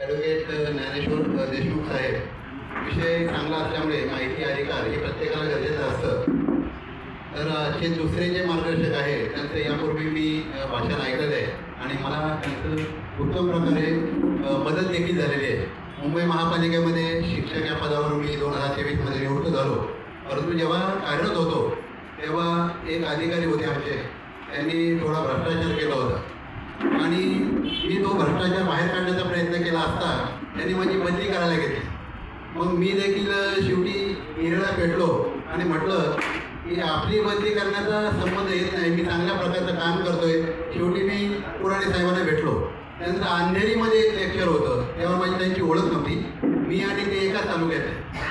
Advocate Dnyaneshwar Deshmukh साहेब. विषय चांगला असल्यामुळे माहिती अधिकार हे प्रत्येकाला गरजेचं असतं. तर आजचे दुसरे जे मार्गदर्शक आहे त्यांचं यापूर्वी मी भाषण ऐकलेलं आहे. आणि मला त्यांचं उत्तम प्रकारे मदत देखील झालेली आहे. मुंबई महापालिकेमध्ये शिक्षक या पदावर मी दोन हजार तेवीसमध्ये निवृत्त झालो. परंतु जेव्हा कार्यरत होतो तेव्हा एक अधिकारी होते आमचे. त्यांनी थोडा भ्रष्टाचार केला होता. आणि मी तो भ्रष्टाचार बाहेर काढण्याचा प्रयत्न केला असता त्यांनी माझी बदली करायला घेतली. मग मी देखील शेवटी हिरडा पेटलो आणि म्हटलं की आपली बदली करण्याचा संबंध येत नाही. मी चांगल्या प्रकारचं काम करतोय. शेवटी मी पुराणे साहेबांना भेटलो. त्यानंतर अंधेरीमध्ये एक लेक्चर होतं. तेव्हा माझी त्यांची ओळख नव्हती. मी आणि ते एकाच तालुक्यात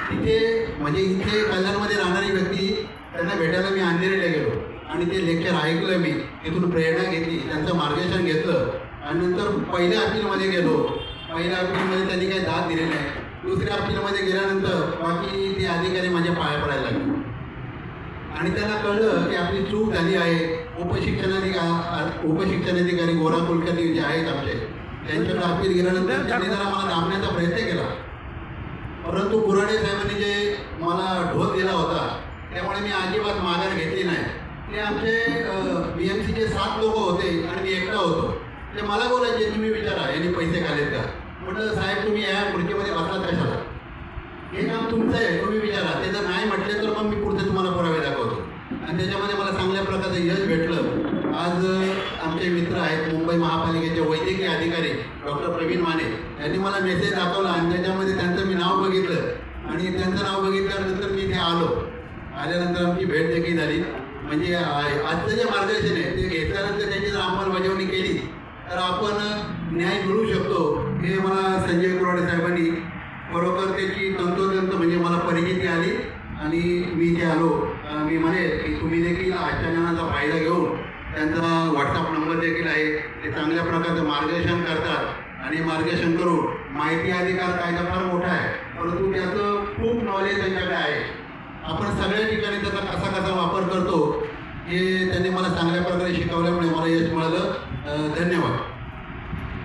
तिथे म्हणजे इथे कल्याणमध्ये राहणारी व्यक्ती त्यांना भेटायला मी अंधेरीला गेलो आणि ते लेक्चर ऐकलं मी. तिथून प्रेरणा घेतली त्यांचं मार्गदर्शन घेतलं. आणि नंतर पहिल्या अपीलमध्ये गेलो. पहिल्या अपीलमध्ये त्यांनी काही दाद दिली नाही. दुसऱ्या अपीलमध्ये गेल्यानंतर बाकी ते अधिकारी माझ्या पाया पडायला लागले. आणि त्यांना कळलं की आपली चूक झाली आहे. उपशिक्षणाधिकारी उपशिक्षणाधिकारी गोरा कुलकर्णी जे आहेत आमचे त्यांच्याकडे अपील गेल्यानंतर त्यांनी जरा मला दाबण्याचा प्रयत्न केला. परंतु कुराडे साहेबांनी जे मला ढोल दिला होता त्यामुळे मी अजिबात माघार घेतली नाही. ते आमचे बी एम सीचे सात लोक होते आणि मी एकटा होतो. ते मला बोलायचे तुम्ही विचारा यांनी पैसे घालेत का? म्हटलं साहेब तुम्ही या खुर्चीमध्ये बसला कशाला हे काम तुमचं आहे तुम्ही विचारा. ते जर नाही म्हटले तर मग मी पुढचे तुम्हाला पुरावे दाखवतो. आणि त्याच्यामध्ये मला चांगल्या प्रकारचं यश भेटलं. आज आमचे मित्र आहेत मुंबई महापालिकेचे वैद्यकीय अधिकारी डॉक्टर प्रवीण माने यांनी मला मेसेज दाखवला आणि त्याच्यामध्ये त्यांचं मी नाव बघितलं. आणि त्यांचं नाव बघितल्यानंतर मी इथे आलो. आल्यानंतर आमची भेट देखील झाली. म्हणजे आजचं जे मार्गदर्शन आहे ते घेतल्यानंतर त्याची जर अंमलबजावणी केली तर आपण न्याय मिळू शकतो हे मला संजय कुराडे साहेबांनी बरोबर त्याची तंतोतंत म्हणजे मला परिचिती आली आणि मी जे आलो. मी म्हणेल की तुम्ही देखील आजच्या जणांचा फायदा घेऊन त्यांचा व्हॉट्सअप नंबर देखील आहे ते चांगल्या प्रकारचं मार्गदर्शन करतात आणि मार्गदर्शन करून माहिती अधिकार कायदा फार मोठा आहे परंतु त्याचं खूप नॉलेज त्यांच्याकडे आहे. आपण सगळ्या ठिकाणी त्याचा कसा कसा वापर करतो हे त्यांनी मला चांगल्या प्रकारे शिकवल्यामुळे मला यश मिळालं. धन्यवाद.